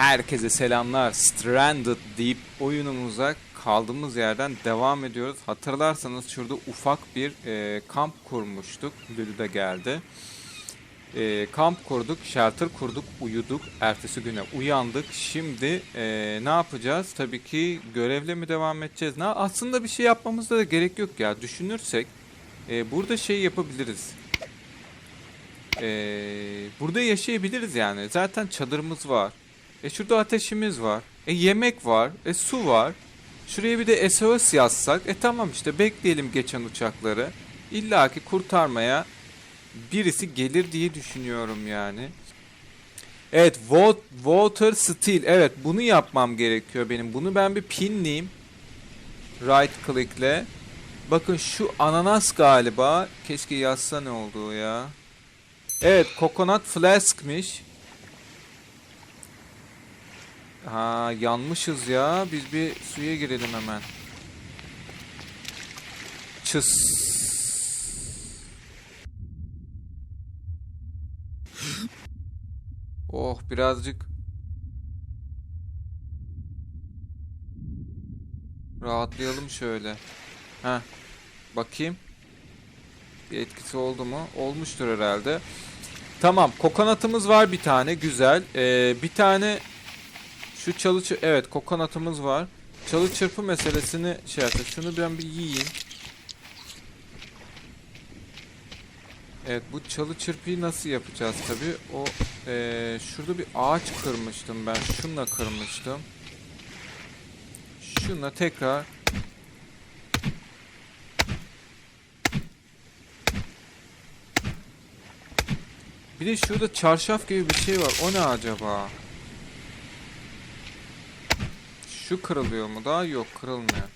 Herkese selamlar. Stranded deyip oyunumuza kaldığımız yerden devam ediyoruz. Hatırlarsanız şurada ufak bir e, kamp kurmuştuk. Lülü de geldi. E, kamp kurduk, shelter kurduk, uyuduk. Ertesi güne uyandık. Şimdi e, ne yapacağız? Tabii ki görevle mi devam edeceğiz? Ne? Aslında bir şey yapmamıza da gerek yok ya. Düşünürsek e, burada şey yapabiliriz. Ee, burada yaşayabiliriz yani. Zaten çadırımız var. E şurada ateşimiz var. E yemek var. E su var. Şuraya bir de SOS yazsak. E tamam işte bekleyelim geçen uçakları. İlla ki kurtarmaya birisi gelir diye düşünüyorum yani. Evet, wa- water steel. Evet, bunu yapmam gerekiyor benim. Bunu ben bir pinleyeyim. Right click'le. Bakın şu ananas galiba. Keşke yazsa ne olduğu ya. Evet, coconut flask'miş. Ha, yanmışız ya. Biz bir suya girelim hemen. Çıs. Oh, birazcık rahatlayalım şöyle. Ha, bakayım. Bir etkisi oldu mu? Olmuştur herhalde. Tamam, kokonatımız var bir tane. Güzel. Ee, bir tane şu çalı çı- evet kokonatımız var. Çalı çırpı meselesini şey yaptık. Şunu ben bir yiyeyim. Evet bu çalı çırpıyı nasıl yapacağız tabi? O ee, şurada bir ağaç kırmıştım ben. Şunla kırmıştım. Şunla tekrar Bir de şurada çarşaf gibi bir şey var. O ne acaba? Şu kırılıyor mu daha? Yok kırılmıyor.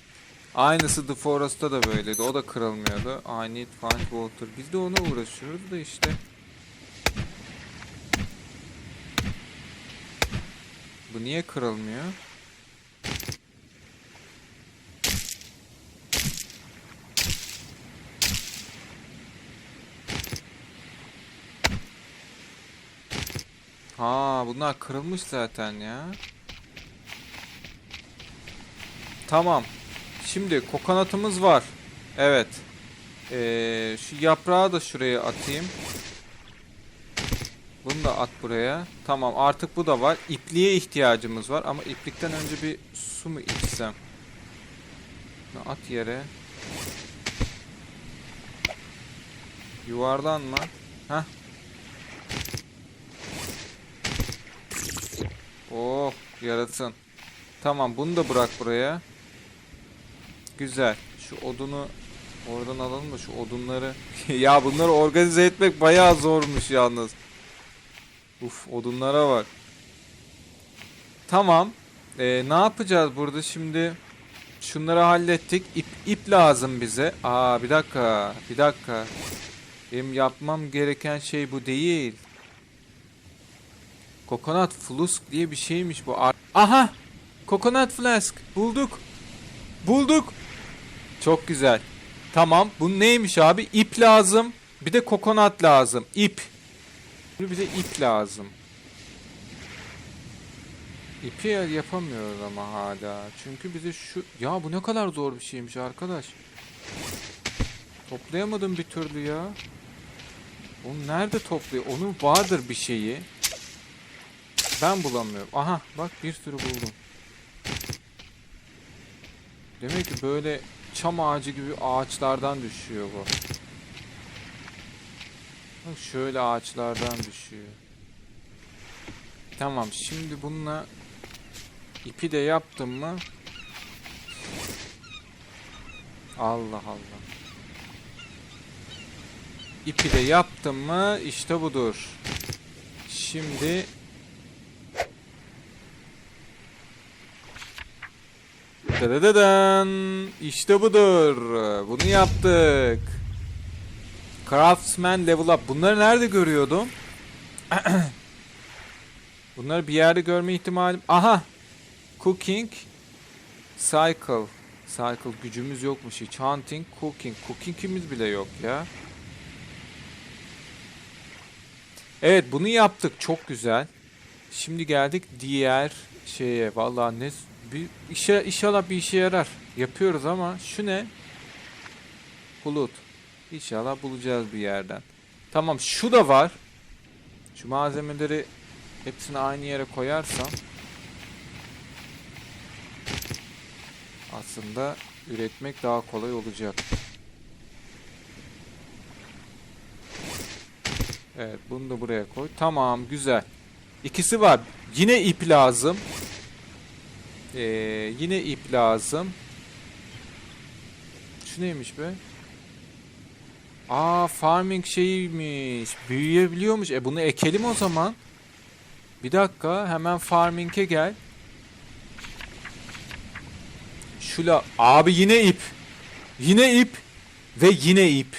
Aynısı The Forest'ta da böyleydi. O da kırılmıyordu. I need find water. Biz de ona uğraşıyoruz da işte. Bu niye kırılmıyor? Ha, bunlar kırılmış zaten ya. Tamam. Şimdi kokonatımız var. Evet. Ee, şu yaprağı da şuraya atayım. Bunu da at buraya. Tamam artık bu da var. İpliğe ihtiyacımız var ama iplikten önce bir su mu içsem? Bunu At yere. Yuvarlanma. Heh. Oh yarasın. Tamam bunu da bırak buraya. Güzel. Şu odunu oradan alalım da şu odunları. ya bunları organize etmek bayağı zormuş yalnız. Uf odunlara bak. Tamam. Ee, ne yapacağız burada şimdi? Şunları hallettik. İp, ip lazım bize. Aa bir dakika. Bir dakika. Benim yapmam gereken şey bu değil. Coconut flask diye bir şeymiş bu. Aha! Coconut flask. Bulduk. Bulduk. Çok güzel. Tamam. Bu neymiş abi? İp lazım. Bir de kokonat lazım. İp. Bir de ip lazım. İpi yapamıyoruz ama hala. Çünkü bize şu... Ya bu ne kadar zor bir şeymiş arkadaş. Toplayamadım bir türlü ya. Onu nerede topluyor? Onun vardır bir şeyi. Ben bulamıyorum. Aha bak bir sürü buldum. Demek ki böyle çam ağacı gibi ağaçlardan düşüyor bu. Şöyle ağaçlardan düşüyor. Tamam şimdi bununla ipi de yaptım mı? Allah Allah. İpi de yaptım mı? İşte budur. Şimdi Dadadadan. İşte budur. Bunu yaptık. Craftsman level up. Bunları nerede görüyordum? Bunları bir yerde görme ihtimalim. Aha. Cooking. Cycle. Cycle gücümüz yokmuş hiç. Hunting, cooking. Cooking'imiz bile yok ya. Evet bunu yaptık. Çok güzel. Şimdi geldik diğer şeye. Vallahi ne bir işe inşallah bir işe yarar. Yapıyoruz ama şu ne? Bulut. İnşallah bulacağız bir yerden. Tamam şu da var. Şu malzemeleri hepsini aynı yere koyarsam aslında üretmek daha kolay olacak. Evet bunu da buraya koy. Tamam güzel. İkisi var. Yine ip lazım. Ee, yine ip lazım. Şu neymiş be? Aa farming şeyiymiş. Büyüyebiliyormuş. E bunu ekelim o zaman. Bir dakika hemen farming'e gel. Şula abi yine ip. Yine ip ve yine ip.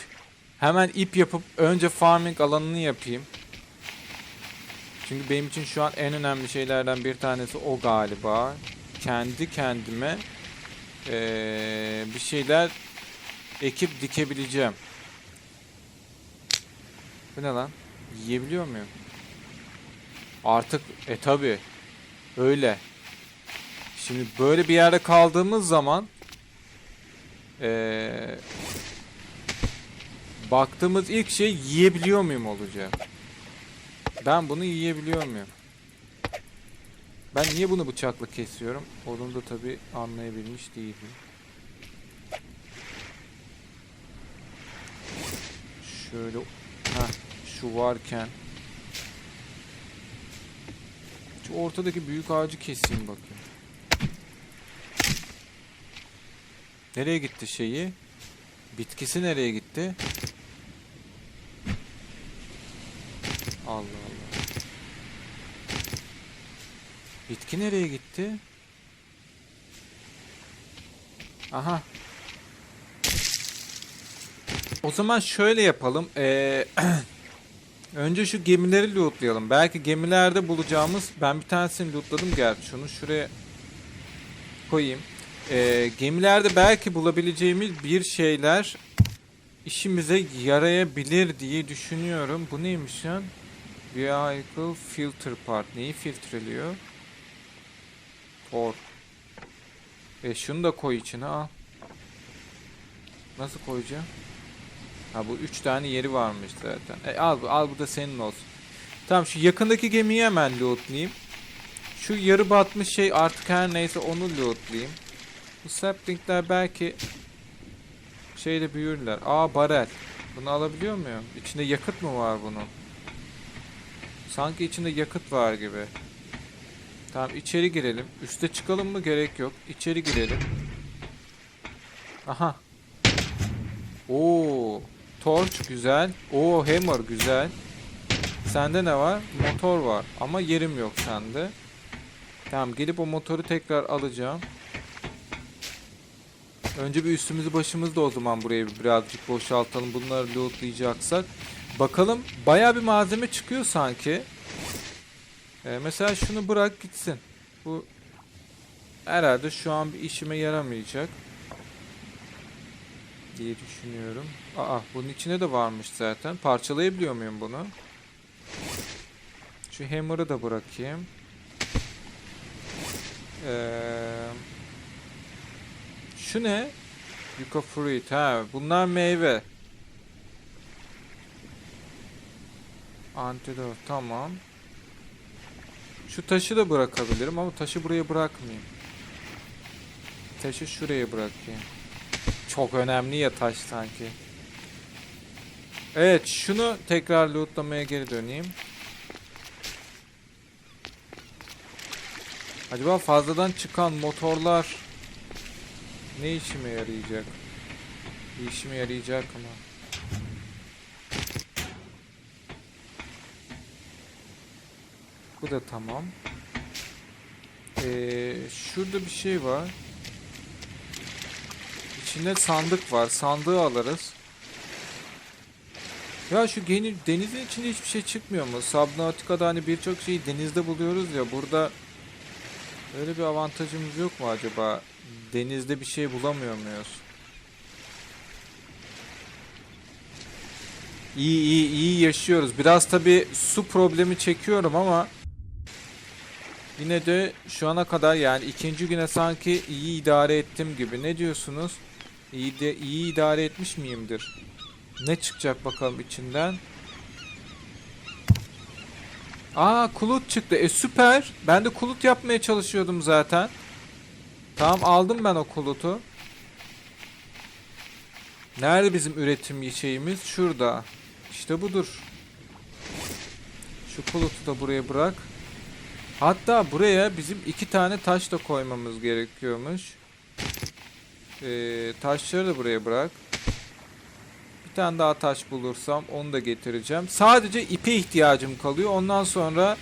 Hemen ip yapıp önce farming alanını yapayım. Çünkü benim için şu an en önemli şeylerden bir tanesi o galiba. Kendi kendime eee, bir şeyler ekip dikebileceğim. Bu ne lan? Yiyebiliyor muyum? Artık e tabi öyle. Şimdi böyle bir yerde kaldığımız zaman eee baktığımız ilk şey yiyebiliyor muyum olacak. Ben bunu yiyebiliyor muyum? Ben niye bunu bıçakla kesiyorum? Onu da tabi anlayabilmiş değilim. Şöyle ha şu varken şu ortadaki büyük ağacı keseyim bakayım. Nereye gitti şeyi? Bitkisi nereye gitti? Allah Allah. Bitki nereye gitti? Aha. O zaman şöyle yapalım. Ee, önce şu gemileri lootlayalım. Belki gemilerde bulacağımız... Ben bir tanesini lootladım gerçi. Şunu şuraya koyayım. Ee, gemilerde belki bulabileceğimiz bir şeyler işimize yarayabilir diye düşünüyorum. Bu neymiş lan? Vehicle filter part. Neyi filtreliyor? Tor. E şunu da koy içine al. Nasıl koyacağım? Ha bu üç tane yeri varmış zaten. E al al bu da senin olsun. Tamam şu yakındaki gemiyi hemen lootlayayım. Şu yarı batmış şey artık her neyse onu lootlayayım. Bu saplingler belki şeyde büyürler. Aa barel. Bunu alabiliyor muyum? İçinde yakıt mı var bunun? Sanki içinde yakıt var gibi. Tamam içeri girelim. Üste çıkalım mı? Gerek yok. İçeri girelim. Aha. Oo. Torch güzel. Oo hammer güzel. Sende ne var? Motor var. Ama yerim yok sende. Tamam gelip o motoru tekrar alacağım. Önce bir üstümüzü başımızı da o zaman buraya bir birazcık boşaltalım. Bunları lootlayacaksak. Bakalım baya bir malzeme çıkıyor sanki. Ee, mesela şunu bırak gitsin. Bu herhalde şu an bir işime yaramayacak. Diye düşünüyorum. Aa bunun içine de varmış zaten. Parçalayabiliyor muyum bunu? Şu hammer'ı da bırakayım. Eee... Şu ne? Yuka fruit. Ha, bunlar meyve. Antidot. Tamam. Şu taşı da bırakabilirim ama taşı buraya bırakmayayım. Taşı şuraya bırakayım. Çok önemli ya taş sanki. Evet, şunu tekrar lootlamaya geri döneyim. Acaba fazladan çıkan motorlar ne işime yarayacak? Bir işime yarayacak ama. Bu da tamam. Ee, şurada bir şey var. İçinde sandık var. Sandığı alırız. Ya şu denizin içinde hiçbir şey çıkmıyor mu? Subnautica'da hani birçok şeyi denizde buluyoruz ya. Burada öyle bir avantajımız yok mu acaba? Denizde bir şey bulamıyor muyuz? İyi iyi iyi yaşıyoruz. Biraz tabi su problemi çekiyorum ama Yine de şu ana kadar yani ikinci güne sanki iyi idare ettim gibi. Ne diyorsunuz? İyi de iyi idare etmiş miyimdir? Ne çıkacak bakalım içinden? Aa kulut çıktı. E süper. Ben de kulut yapmaya çalışıyordum zaten. Tamam aldım ben o kulutu. Nerede bizim üretim şeyimiz? Şurada. İşte budur. Şu kulutu da buraya bırak. Hatta buraya bizim iki tane taş da koymamız gerekiyormuş. Ee, taşları da buraya bırak. Bir tane daha taş bulursam onu da getireceğim. Sadece ipe ihtiyacım kalıyor. Ondan sonra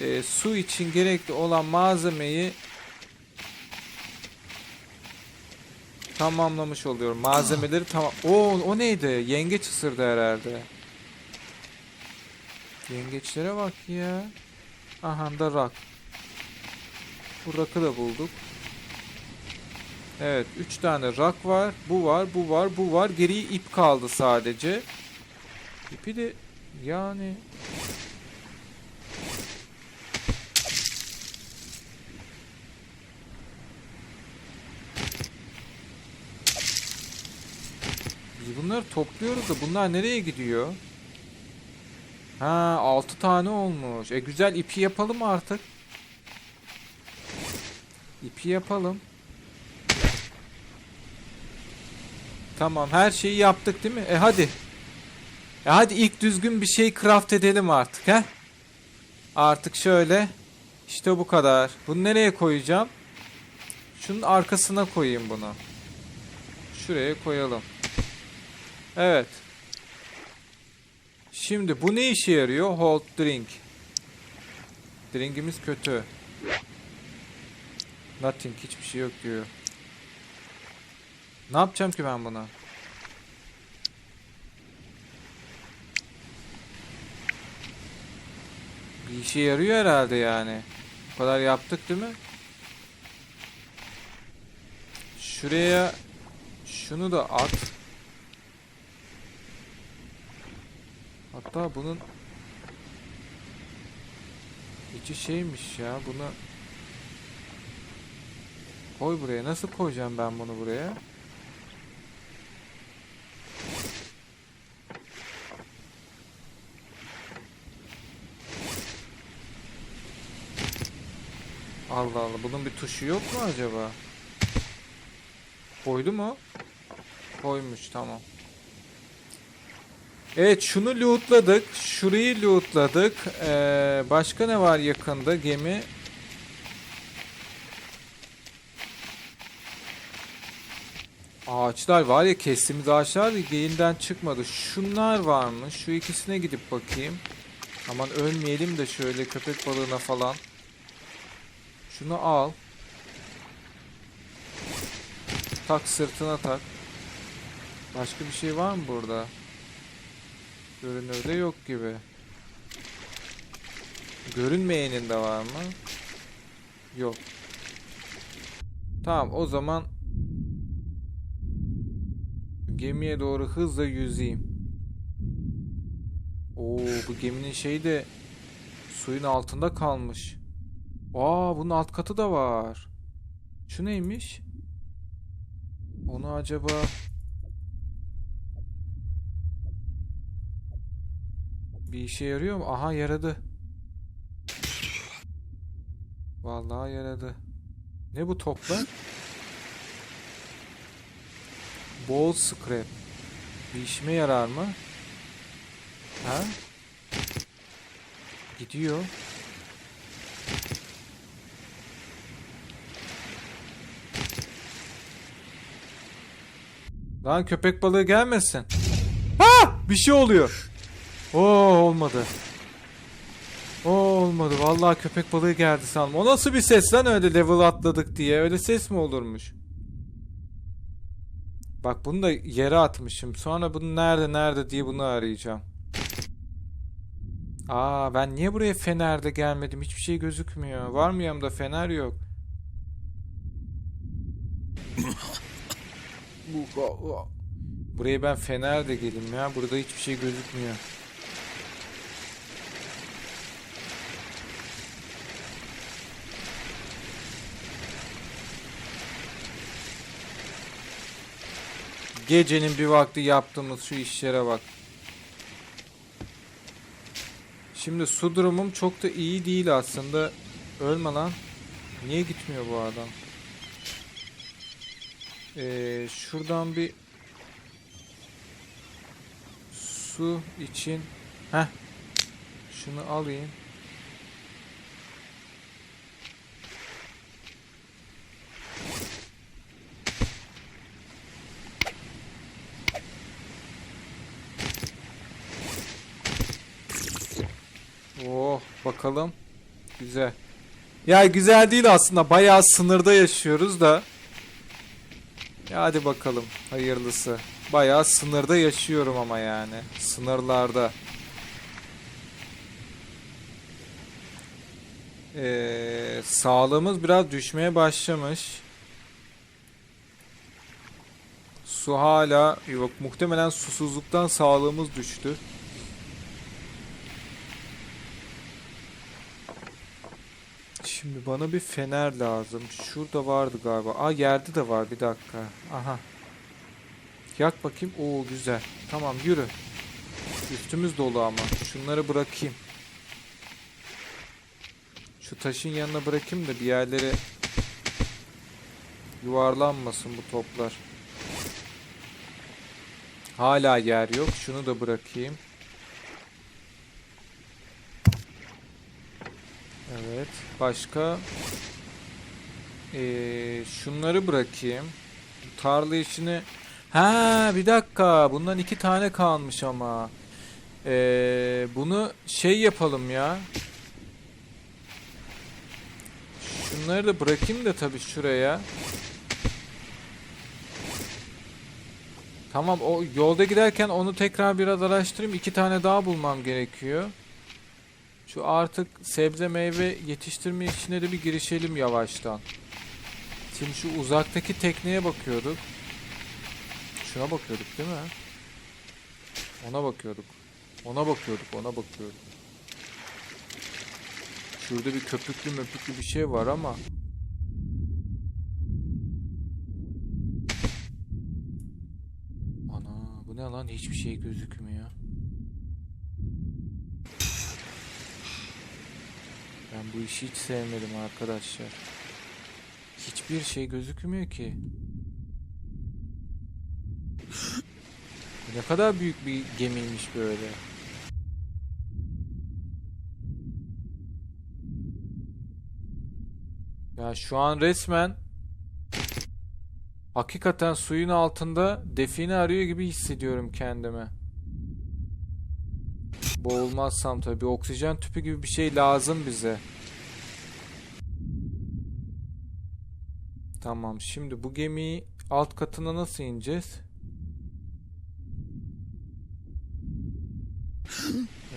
e, su için gerekli olan malzemeyi tamamlamış oluyorum. Malzemeleri tamam. Oo, o neydi? Yengeç ısırdı herhalde. Yengeçlere bak ya. Aha da rak. Bu rakı da bulduk. Evet, 3 tane rak var. Bu var, bu var, bu var. Geriye ip kaldı sadece. İpi de yani Biz bunları topluyoruz da bunlar nereye gidiyor? Ha 6 tane olmuş. E güzel ipi yapalım artık. İpi yapalım. Tamam her şeyi yaptık değil mi? E hadi. E hadi ilk düzgün bir şey craft edelim artık he. Artık şöyle. İşte bu kadar. Bunu nereye koyacağım? Şunun arkasına koyayım bunu. Şuraya koyalım. Evet. Şimdi bu ne işe yarıyor? Hold drink. Drinkimiz kötü. Nothing. Hiçbir şey yok diyor. Ne yapacağım ki ben buna? Bir işe yarıyor herhalde yani. Bu kadar yaptık değil mi? Şuraya şunu da at. Hatta bunun içi şeymiş ya. Bunu koy buraya. Nasıl koyacağım ben bunu buraya? Allah Allah. Bunun bir tuşu yok mu acaba? Koydu mu? Koymuş tamam. Evet şunu lootladık. Şurayı lootladık. Ee, başka ne var yakında gemi? Ağaçlar var ya kestiğimiz ağaçlar da çıkmadı. Şunlar var mı? Şu ikisine gidip bakayım. Aman ölmeyelim de şöyle köpek balığına falan. Şunu al. Tak sırtına tak. Başka bir şey var mı burada? Görünürde yok gibi. Görünmeyenin de var mı? Yok. Tamam o zaman gemiye doğru hızla yüzeyim. Oo bu geminin şeyi de suyun altında kalmış. Aa bunun alt katı da var. Şu neymiş? Onu acaba bir işe yarıyor mu? Aha yaradı. Vallahi yaradı. Ne bu toplar? Ball scrap. Bir işime yarar mı? Ha? Gidiyor. Lan köpek balığı gelmesin. Ha! Bir şey oluyor. Oo olmadı. Oo olmadı. Vallahi köpek balığı geldi sandım. O nasıl bir ses lan öyle level atladık diye. Öyle ses mi olurmuş? Bak bunu da yere atmışım. Sonra bunu nerede nerede diye bunu arayacağım. Aa ben niye buraya fenerde gelmedim? Hiçbir şey gözükmüyor. Var mı yanımda fener yok. Bu- Buraya ben fener de geleyim ya. Burada hiçbir şey gözükmüyor. Gecenin bir vakti yaptığımız şu işlere bak. Şimdi su durumum çok da iyi değil aslında. Ölme lan. Niye gitmiyor bu adam? Ee, şuradan bir su için Heh. Şunu alayım. Oh bakalım. Güzel. Ya güzel değil aslında. Bayağı sınırda yaşıyoruz da. Ya hadi bakalım. Hayırlısı. Bayağı sınırda yaşıyorum ama yani. Sınırlarda. Ee, sağlığımız biraz düşmeye başlamış. Su hala yok. Muhtemelen susuzluktan sağlığımız düştü. Şimdi bana bir fener lazım. Şurada vardı galiba. Aa yerde de var bir dakika. Aha. Yak bakayım. Oo güzel. Tamam yürü. Üstümüz dolu ama. Şunları bırakayım. Şu taşın yanına bırakayım da bir yerlere yuvarlanmasın bu toplar. Hala yer yok. Şunu da bırakayım. Evet. Başka? Ee, şunları bırakayım. Tarla işini... Ha bir dakika. Bundan iki tane kalmış ama. Ee, bunu şey yapalım ya. Şunları da bırakayım da tabii şuraya. Tamam o yolda giderken onu tekrar biraz araştırayım. İki tane daha bulmam gerekiyor. Şu artık sebze meyve yetiştirme işine de bir girişelim yavaştan. Şimdi şu uzaktaki tekneye bakıyorduk. Şuna bakıyorduk değil mi? Ona bakıyorduk. Ona bakıyorduk, ona bakıyorduk. Şurada bir köpüklü möpüklü bir şey var ama. Ana bu ne lan hiçbir şey gözükmüyor. Ben bu işi hiç sevmedim arkadaşlar. Hiçbir şey gözükmüyor ki. Ne kadar büyük bir gemiymiş böyle. Ya şu an resmen hakikaten suyun altında define arıyor gibi hissediyorum kendimi. Boğulmazsam tabii oksijen tüpü gibi bir şey lazım bize. Tamam şimdi bu gemiyi alt katına nasıl ineceğiz?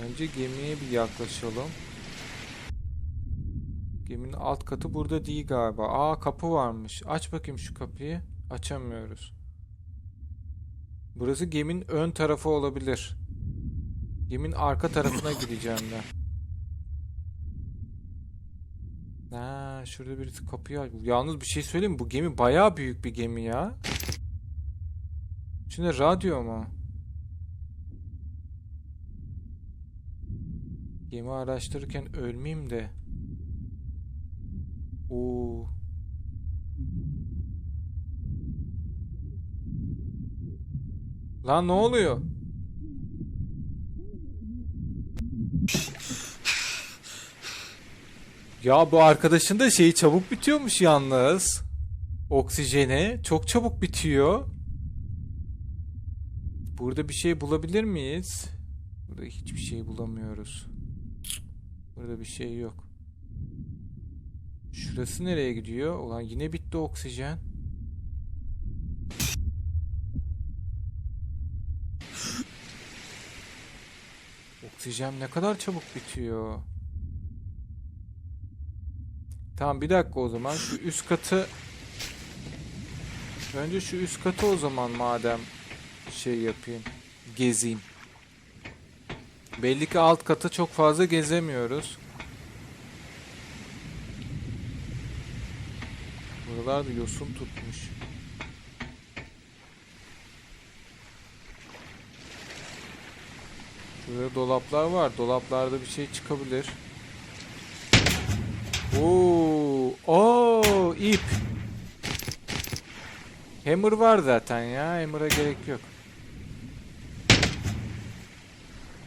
Önce gemiye bir yaklaşalım. Geminin alt katı burada değil galiba. Aa kapı varmış. Aç bakayım şu kapıyı. Açamıyoruz. Burası geminin ön tarafı olabilir. Geminin arka tarafına gideceğim ben. Ha, şurada birisi kapıyı aç. Yalnız bir şey söyleyeyim? Bu gemi bayağı büyük bir gemi ya. İçinde radyo mu? Gemi araştırırken ölmeyeyim de. Oo. Lan ne oluyor? Ya bu arkadaşın da şeyi çabuk bitiyormuş yalnız. Oksijeni çok çabuk bitiyor. Burada bir şey bulabilir miyiz? Burada hiçbir şey bulamıyoruz. Burada bir şey yok. Şurası nereye gidiyor? Ulan yine bitti oksijen. Oksijen ne kadar çabuk bitiyor. Tamam bir dakika o zaman şu üst katı Önce şu üst katı o zaman madem şey yapayım gezeyim. Belli ki alt katı çok fazla gezemiyoruz. Buralarda yosun tutmuş. Şurada dolaplar var. Dolaplarda bir şey çıkabilir. Oo, oo, ip. Hammer var zaten ya. Hammer'a gerek yok.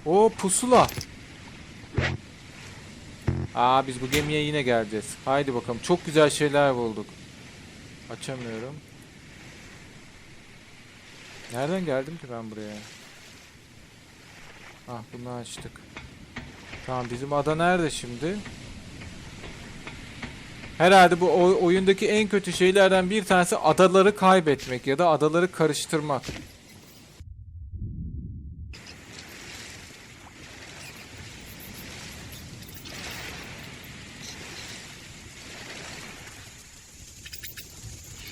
O pusula. Aa biz bu gemiye yine geleceğiz. Haydi bakalım. Çok güzel şeyler bulduk. Açamıyorum. Nereden geldim ki ben buraya? Ah bunu açtık. Tamam bizim ada nerede şimdi? Herhalde bu oy- oyundaki en kötü şeylerden bir tanesi adaları kaybetmek ya da adaları karıştırmak.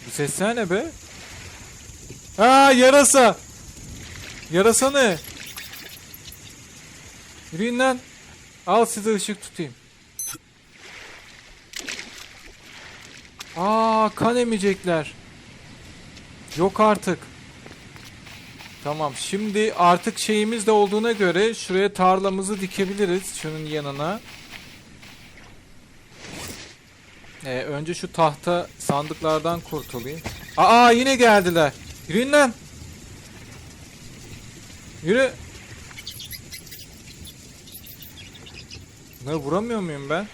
Bu sesler ne be? Aa yarasa. Yarasa ne? Yürüyün lan. Al size ışık tutayım. Aa kan emecekler. Yok artık. Tamam şimdi artık şeyimiz de olduğuna göre şuraya tarlamızı dikebiliriz şunun yanına. Ee, önce şu tahta sandıklardan kurtulayım. Aa yine geldiler. Yürüyün lan. Yürü. Ne vuramıyor muyum ben?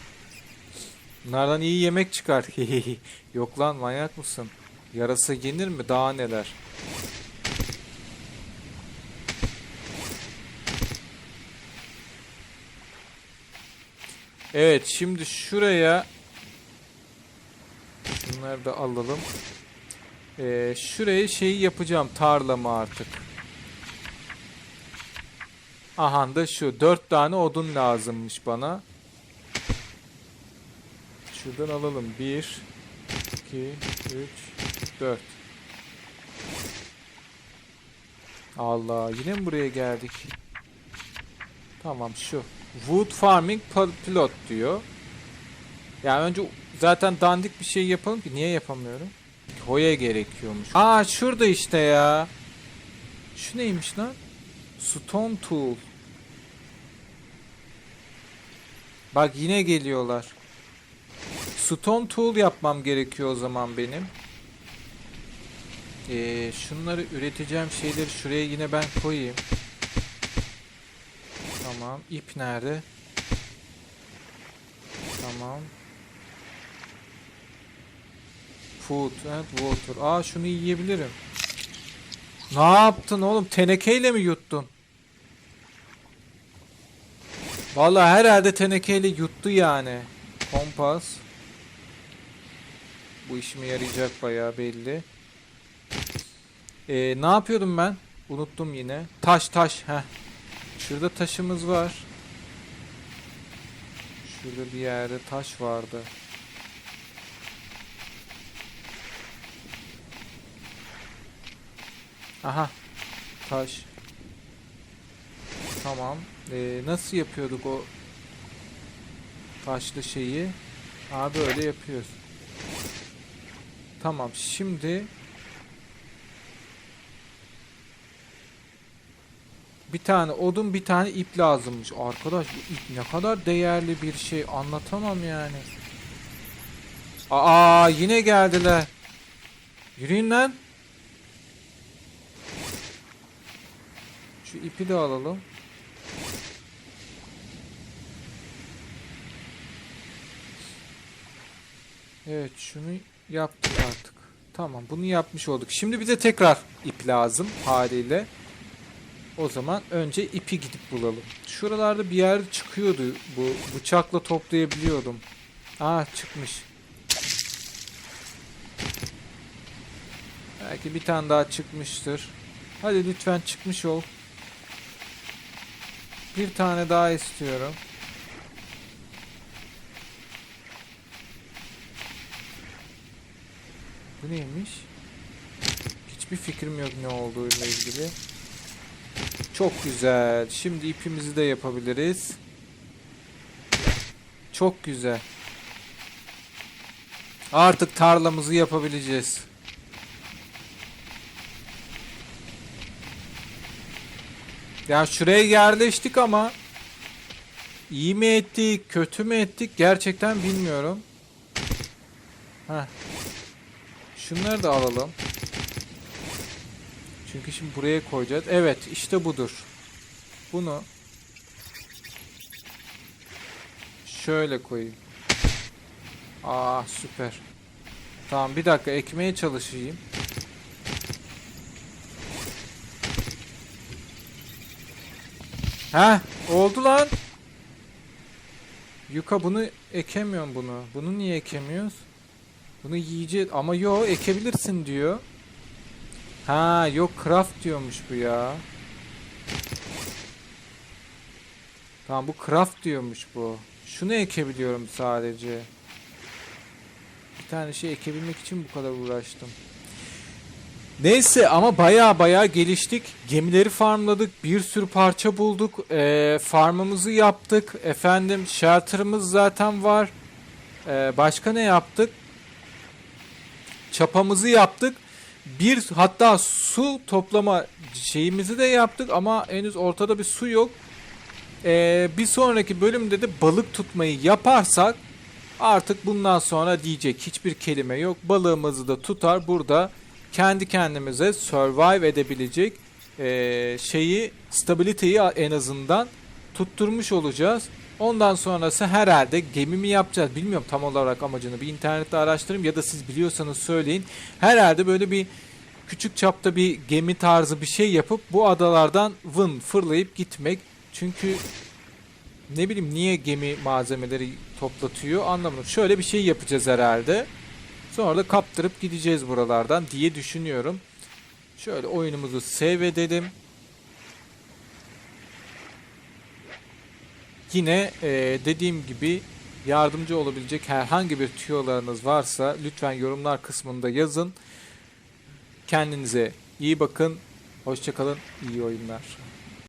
Bunlardan iyi yemek çıkar. Yok lan manyak mısın? Yarasa yenir mi? Daha neler? Evet şimdi şuraya Şunları da alalım. Ee, şuraya şeyi yapacağım tarlamı artık. Aha da şu dört tane odun lazımmış bana. Şuradan alalım. 1 2 3 4 Allah yine mi buraya geldik? Tamam şu. Wood Farming Pil- Pilot diyor. Yani önce zaten dandik bir şey yapalım ki niye yapamıyorum? Hoya gerekiyormuş. Aa şurada işte ya. Şu neymiş lan? Stone Tool. Bak yine geliyorlar. Stone Tool yapmam gerekiyor o zaman benim. Ee, şunları üreteceğim şeyleri şuraya yine ben koyayım. Tamam. ip nerede? Tamam. Food and water. Aa şunu yiyebilirim. Ne yaptın oğlum? Tenekeyle mi yuttun? Vallahi herhalde tenekeyle yuttu yani. Kompas. Bu işime yarayacak bayağı belli. Ee, ne yapıyordum ben? Unuttum yine. Taş taş. Heh. Şurada taşımız var. Şurada bir yerde taş vardı. Aha. Taş. Tamam. Ee, nasıl yapıyorduk o taşlı şeyi? Abi öyle yapıyoruz. Tamam şimdi bir tane odun bir tane ip lazımmış. Arkadaş bu ip ne kadar değerli bir şey anlatamam yani. Aa yine geldiler. Yürüyün lan. Şu ipi de alalım. Evet şunu yaptık artık. Tamam bunu yapmış olduk. Şimdi bize tekrar ip lazım haliyle. O zaman önce ipi gidip bulalım. Şuralarda bir yer çıkıyordu bu bıçakla toplayabiliyordum. Aa çıkmış. Belki bir tane daha çıkmıştır. Hadi lütfen çıkmış ol. Bir tane daha istiyorum. Bu neymiş? Hiçbir fikrim yok ne olduğuyla ilgili. Çok güzel. Şimdi ipimizi de yapabiliriz. Çok güzel. Artık tarlamızı yapabileceğiz. Yani şuraya yerleştik ama iyi mi ettik, kötü mü ettik gerçekten bilmiyorum. Heh. Şunları da alalım. Çünkü şimdi buraya koyacağız. Evet işte budur. Bunu şöyle koyayım. Aa süper. Tamam bir dakika ekmeye çalışayım. Heh oldu lan. Yuka bunu ekemiyorum bunu. Bunu niye ekemiyoruz? Bunu yiyeceğiz ama yo ekebilirsin diyor. Ha yok craft diyormuş bu ya. Tamam bu craft diyormuş bu. Şunu ekebiliyorum sadece. Bir tane şey ekebilmek için bu kadar uğraştım. Neyse ama baya baya geliştik. Gemileri farmladık. Bir sürü parça bulduk. Ee, farmımızı yaptık. Efendim shelter'ımız zaten var. Ee, başka ne yaptık? Çapamızı yaptık. Bir hatta su toplama şeyimizi de yaptık ama henüz ortada bir su yok. Ee, bir sonraki bölümde de balık tutmayı yaparsak artık bundan sonra diyecek hiçbir kelime yok. Balığımızı da tutar burada kendi kendimize survive edebilecek ee, şeyi stabiliteyi en azından tutturmuş olacağız. Ondan sonrası herhalde gemi mi yapacağız bilmiyorum tam olarak amacını bir internette araştırayım ya da siz biliyorsanız söyleyin. Herhalde böyle bir küçük çapta bir gemi tarzı bir şey yapıp bu adalardan vın fırlayıp gitmek. Çünkü ne bileyim niye gemi malzemeleri toplatıyor anlamadım. Şöyle bir şey yapacağız herhalde. Sonra da kaptırıp gideceğiz buralardan diye düşünüyorum. Şöyle oyunumuzu save edelim. Yine e, dediğim gibi yardımcı olabilecek herhangi bir tüyolarınız varsa lütfen yorumlar kısmında yazın. Kendinize iyi bakın. Hoşçakalın. İyi oyunlar.